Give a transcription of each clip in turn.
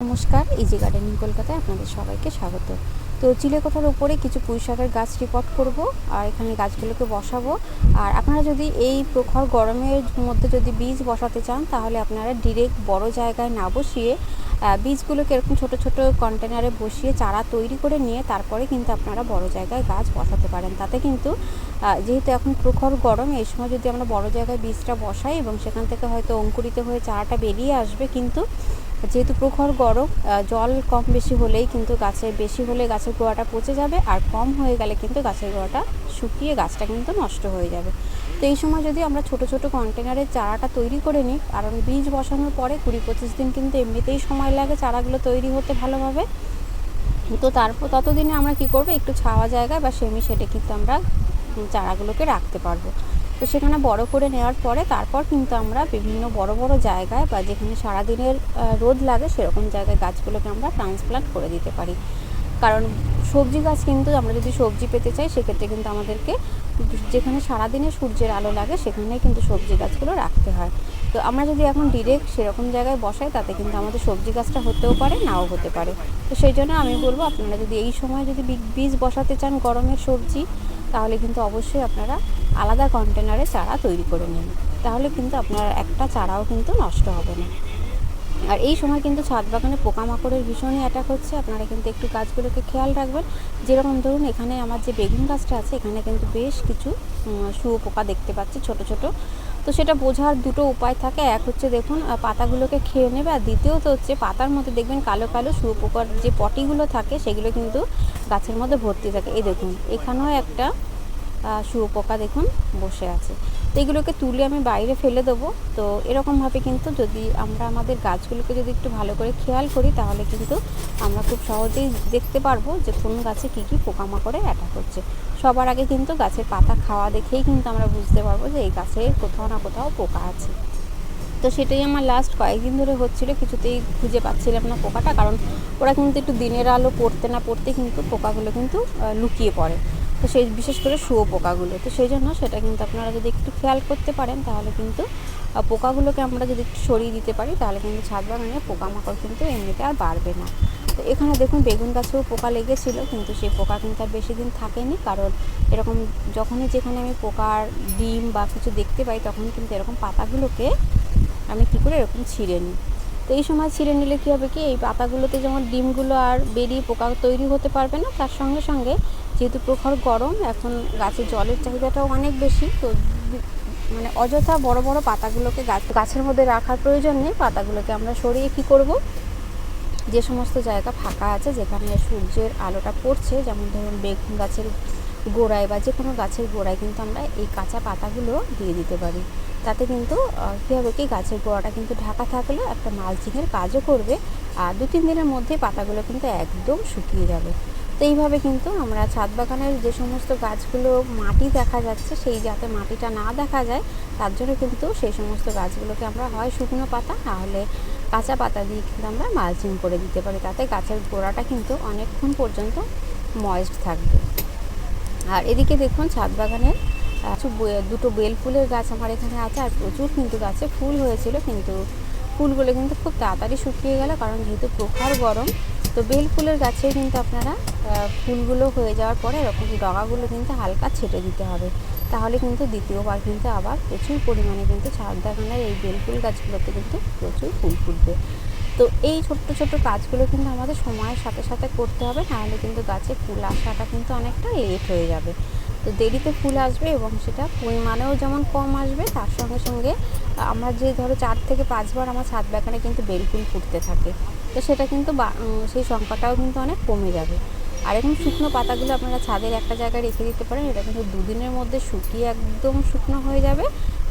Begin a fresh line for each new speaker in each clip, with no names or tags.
নমস্কার easy gardening কলকাতায় আপনাদের সবাইকে স্বাগত। তো চিলেকোঠার উপরে কিছু পুঁই শাকের গাছ রিপোর্ট করব আর এখানে গাছগুলোকে বসাবো। আর আপনারা যদি এই প্রখর গরমের মধ্যে যদি বীজ বসাতে চান, তাহলে আপনারা ডিরেক্ট বড় জায়গায় না বসিয়ে বীজগুলোকে এরকম ছোট ছোট কন্টেনারে বসিয়ে চারা তৈরি করে নিয়ে তারপরে কিন্তু আপনারা বড় জায়গায় গাছ বসাতে পারেন। তাতে কিন্তু যেহেতু এখন প্রখর গরম, এই সময় যদি আমরা বড় জায়গায় বীজটা বসাই এবং সেখান থেকে হয়তো অঙ্কুরিত হয়ে চারাটা বেরিয়ে আসবে, কিন্তু যেহেতু প্রখর গরম জল কম বেশি হলেই কিন্তু গাছে বেশি হলে গাছের গোড়াটা পচে যাবে আর কম হয়ে গেলে কিন্তু গাছের গোড়াটা শুকিয়ে গাছটা কিন্তু নষ্ট হয়ে যাবে। তো এই সময় যদি আমরা ছোট ছোট কন্টেনারের চারাটা তৈরি করে নিই, কারণ বীজ বসানোর পরে কুড়ি, পঁচিশ দিন কিন্তু এমনিতেই সময় লাগে চারাগুলো তৈরি হতে ভালোভাবে। তো তারপর ততদিনে আমরা কি করব? একটু ছাওয়া জায়গায় বা সেমি সেটে কিন্তু আমরা চারাগুলোকে রাখতে পারব। তো সেখানে বড় করে নেওয়ার পরে তারপর কিন্তু আমরা বিভিন্ন বড় বড় জায়গায় বা যেখানে সারাদিনের রোদ লাগে সেরকম জায়গায় গাছগুলোকে আমরা ট্রান্সপ্লান্ট করে দিতে পারি। কারণ সবজি গাছ কিন্তু আমরা যদি সবজি পেতে চাই, সেক্ষেত্রে কিন্তু আমাদেরকে যেখানে সারাদিনে সূর্যের আলো লাগে সেখানেই কিন্তু সবজি গাছগুলো রাখতে হয়। তো আমরা যদি এখন ডিরেক্ট সেরকম জায়গায় বসাই, তাতে কিন্তু আমাদের সবজি গাছটা হতেও পারে, নাও হতে পারে। তো সেই জন্য আমি বলব, আপনারা যদি এই সময় যদি বীজ বসাতে চান গরমের সবজি তাহলে কিন্তু অবশ্যই আপনারা আলাদা কন্টেনারে চারা তৈরি করে নিন। তাহলে কিন্তু আপনার একটা চারাও কিন্তু নষ্ট হবে না। আর এই সময় কিন্তু ছাদ বাগানে পোকামাকড়ের ভীষণই অ্যাটাক হচ্ছে। আপনারা কিন্তু একটু গাছগুলোকে খেয়াল রাখবেন। যেরকম ধরুন, এখানে আমার যে বেগুন গাছটা আছে, এখানে কিন্তু বেশ কিছু শুয়োপোকা দেখতে পাচ্ছি, ছোট ছোট। তো সেটা বোঝার দুটো উপায় থাকে। এক হচ্ছে দেখুন পাতাগুলোকে খেয়ে নেবে আর দ্বিতীয়ত হচ্ছে পাতার মধ্যে দেখবেন কালো কালো শুয়োপোকার যে পটিগুলো থাকে, সেগুলো কিন্তু গাছের মধ্যে ভর্তি থাকে। এই দেখুন, এখানেও একটা শুয়োপোকা দেখুন বসে আছে। তো এগুলোকে তুলে আমি বাইরে ফেলে দেবো। তো এরকমভাবে কিন্তু যদি আমরা আমাদের গাছগুলোকে যদি একটু ভালো করে খেয়াল করি, তাহলে কিন্তু আমরা খুব সহজেই দেখতে পারব যে কোন গাছে কী কী পোকামাকড়ে অ্যাটাক হচ্ছে। সবার আগে কিন্তু গাছের পাতা খাওয়া দেখেই কিন্তু আমরা বুঝতে পারব যে এই গাছে কোথাও না কোথাও পোকা আছে। তো সেটাই আমার লাস্ট কয়েকদিন ধরে হচ্ছিল, কিছুতেই খুঁজে পাচ্ছিলাম না পোকাটা, কারণ ওরা কিন্তু একটু দিনের আলো পড়তে না পড়তে কিন্তু পোকাগুলো কিন্তু লুকিয়ে পড়ে। তো সেই, বিশেষ করে শুয়ো পোকাগুলো। তো সেই জন্য সেটা কিন্তু আপনারা যদি একটু খেয়াল করতে পারেন, তাহলে কিন্তু পোকাগুলোকে আমরা যদি একটু সরিয়ে দিতে পারি, তাহলে কিন্তু ছাদ বাগানে পোকামাকড় কিন্তু এমনিতে আর বাড়বে না। তো এখানে দেখুন, বেগুন গাছেও পোকা লেগেছিল, কিন্তু সেই পোকা কিন্তু আর বেশি দিন থাকেনি, কারণ এরকম যখনই যেখানে আমি পোকার ডিম বা কিছু দেখতে পাই তখন কিন্তু এরকম পাতাগুলোকে আমি কী করে এরকম ছিঁড়ে নিই। তো এই সময় ছিঁড়ে নিলে কী হবে কি, এই পাতাগুলোতে যেমন ডিমগুলো আর বেরিয়ে পোকা তৈরি হতে পারবে না, তার সঙ্গে সঙ্গে যেহেতু প্রখর গরম, এখন গাছে জলের চাহিদাটাও অনেক বেশি, তো মানে অযথা বড় বড় পাতাগুলোকে গাছ, গাছের মধ্যে রাখার প্রয়োজন নেই। পাতাগুলোকে আমরা সরিয়ে কী করব? যে সমস্ত জায়গা ফাঁকা আছে, যেখানে সূর্যের আলোটা পড়ছে, যেমন ধরুন বেগুন গাছের গোড়ায় বা যে কোনো গাছের গোড়ায় কিন্তু আমরা এই কাঁচা পাতাগুলো দিয়ে দিতে পারি। তাতে কিন্তু কী হবে কি, গাছের গোড়াটা কিন্তু ঢাকা থাকলে একটা মালচিংয়ের কাজও করবে, আর দু তিন দিনের মধ্যে পাতাগুলো কিন্তু একদম শুকিয়ে যাবে। তো এইভাবে কিন্তু আমরা ছাদ বাগানের যে সমস্ত গাছগুলো মাটি দেখা যাচ্ছে, সেই যাতে মাটিটা না দেখা যায়, তার জন্য কিন্তু সেই সমস্ত গাছগুলোকে আমরা হয় শুকনো পাতা, না হলে কাঁচা পাতা দিয়ে কিন্তু আমরা মালচিং করে দিতে পারি। তাতে গাছের গোড়াটা কিন্তু অনেকক্ষণ পর্যন্ত ময়েস্ট থাকবে। আর এদিকে দেখুন ছাদ বাগানের কিছু দুটো বেল ফুলের গাছ আমার এখানে আছে, আর প্রচুর কিন্তু গাছে ফুল হয়েছিল, কিন্তু ফুলগুলো কিন্তু খুব তাড়াতাড়ি শুকিয়ে গেল, কারণ যেহেতু প্রখর গরম তো বেল ফুলের গাছে কিন্তু আপনারা ফুলগুলো হয়ে যাওয়ার পরে এরকম ডগাগুলো কিন্তু হালকা ছেটে দিতে হবে। তাহলে কিন্তু দ্বিতীয়বার কিন্তু আবার প্রচুর পরিমাণে কিন্তু বাগানের এই বেল ফুল গাছগুলোতে কিন্তু প্রচুর ফুল ফুটবে। তো এই ছোট্ট ছোট্ট কাজগুলো কিন্তু আমাদের সময়ের সাথে সাথে করতে হবে, নাহলে কিন্তু গাছে ফুল আসাটা কিন্তু অনেকটা লেট হয়ে যাবে। তো দেরিতে ফুল আসবে এবং সেটা পরিমাণেও যেমন কম আসবে, তার সঙ্গে সঙ্গে আমরা যে ধরো চার থেকে পাঁচবার আমার ছাদ বাগানে কিন্তু বেল ফুল ফুটতে থাকে। তো সেটা কিন্তু সেই সংখ্যাটাও কিন্তু অনেক কমে যাবে। আর এখন শুকনো পাতাগুলো আপনারা ছাদের একটা জায়গায় রেখে দিতে পারেন, এটা কিন্তু দুদিনের মধ্যে শুকিয়ে একদম শুকনো হয়ে যাবে।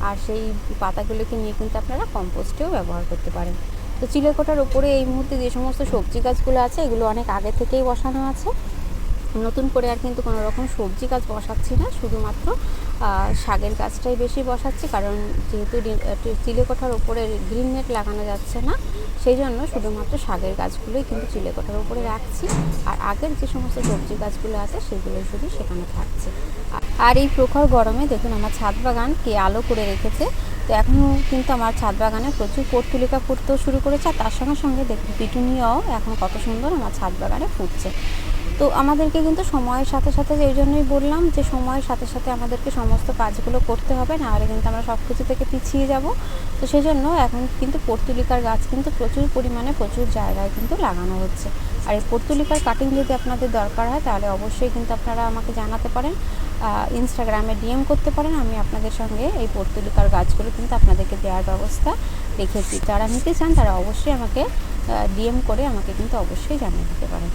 আর সেই পাতাগুলোকে নিয়ে কিন্তু আপনারা কম্পোস্টেও ব্যবহার করতে পারেন। তো চিলেকোটার ওপরে এই মুহূর্তে যে সমস্ত সবজি গাছগুলো আছে, এগুলো অনেক আগে থেকেই বসানো আছে। নতুন করে আর কিন্তু কোনো রকম সবজি গাছ বসাচ্ছি না, শুধুমাত্র শাকের গাছটাই বেশি বসাচ্ছি, কারণ যেহেতু চিলেকোঠার ওপরে গ্রিন নেট লাগানো যাচ্ছে না, সেই জন্য শুধুমাত্র শাকের গাছগুলোই কিন্তু চিলেকোঠার উপরে রাখছি, আর আগের যে সমস্ত সবজি গাছগুলো আছে, সেগুলো শুধু সেখানে থাকছে। আর এই প্রখর গরমে দেখুন আমার ছাদ বাগান কে আলো করে রেখেছে, তো এখনও কিন্তু আমার ছাদ বাগানে প্রচুর পর্তুলিকা ফুটতেও শুরু করেছে, আর তার সঙ্গে সঙ্গে দেখুন পিটুনিয়াও এখন কত সুন্দর আমার ছাদ বাগানে ফুটছে। তো আমাদেরকে কিন্তু সময়ের সাথে সাথে এই জন্যই বললাম যে সময়ের সাথে সাথে আমাদেরকে সমস্ত কাজগুলো করতে হবে না হলে কিন্তু আমরা সব কিছু থেকে পিছিয়ে যাব। তো সেই জন্য এখন কিন্তু পর্তুলিকার গাছ কিন্তু প্রচুর পরিমাণে প্রচুর জায়গায় কিন্তু লাগানো হচ্ছে। আর এই পর্তুলিকার কাটিং যদি আপনাদের দরকার হয়, তাহলে অবশ্যই কিন্তু আপনারা আমাকে জানাতে পারেন। ইনস্টাগ্রামে ডিএম করতে পারেন, আমি আপনাদের সঙ্গে এই পর্তুলিকার গাছগুলো কিন্তু আপনাদেরকে দেওয়ার ব্যবস্থা রেখেছি। যারা নিতে চান, তারা অবশ্যই আমাকে ডিএম করে আমাকে কিন্তু অবশ্যই জানিয়ে দিতে পারেন।